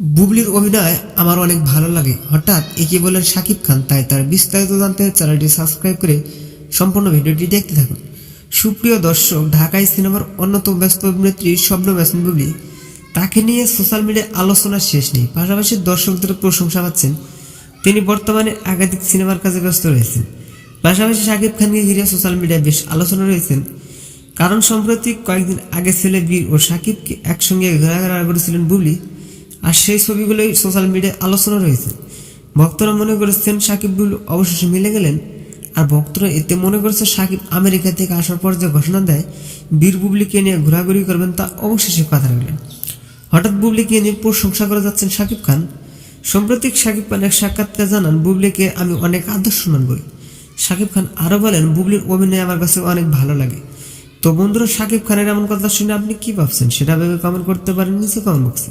বুবলির অভিনয় আমার অনেক ভালো লাগে। হঠাৎ একে বলেন শাকিব খান, তাই তার বিস্তারিত জানতে চ্যানেলটি সাবস্ক্রাইব করে সম্পূর্ণ ভিডিওটি দেখতে থাকুন। সুপ্রিয় দর্শক ঢাকায় সিনেমার অন্যতম ব্যস্ত অভিনেত্রী স্বপ্ন ব্যাসন বুবলি, তাকে নিয়ে সোশ্যাল মিডিয়ায় আলোচনার শেষ নেই। পাশাপাশি দর্শকদের প্রশংসা পাচ্ছেন, তিনি বর্তমানে একাধিক সিনেমার কাজে ব্যস্ত রয়েছেন। পাশাপাশি শাকিব খানকে ঘিরে সোশ্যাল মিডিয়ায় বেশ আলোচনা রয়েছেন। কারণ সম্প্রতি কয়েকদিন আগে ছেলে বীর ও সাকিবকে একসঙ্গে ঘোরাঘেরা করেছিলেন বুবলি আর সেই ছবিগুলোই সোশ্যাল মিডিয়ায় আলোচনা রয়েছে। ভক্তরা মনে করেছেন সাকিব অবশেষে মিলে গেলেন। আর ভক্তরা এতে মনে করছে সাকিব আমেরিকা থেকে আসার পর যে ঘোষণা দেয়, বীর বুবলিকে নিয়ে ঘোরাঘুরি করবেন তা অবশেষে কথা রাখলেন হঠাৎ বুবলিকে নিয়ে প্রশংসা করে যাচ্ছেন সাকিব খান। সাম্প্রতিক সাকিব খান এক সাক্ষাৎকার জানান, বুবলিকে আমি অনেক আদর্শ মানবই সাকিব খান আরও বলেন, বুবলির অভিনয় আমার কাছে অনেক ভালো লাগে। তো বন্ধুরা, সাকিব খানের এমন কথা শুনে আপনি কি ভাবছেন? সেটা ভেবে কমেন্ট করতে পারেন নিচে কমেন্ট বক্সে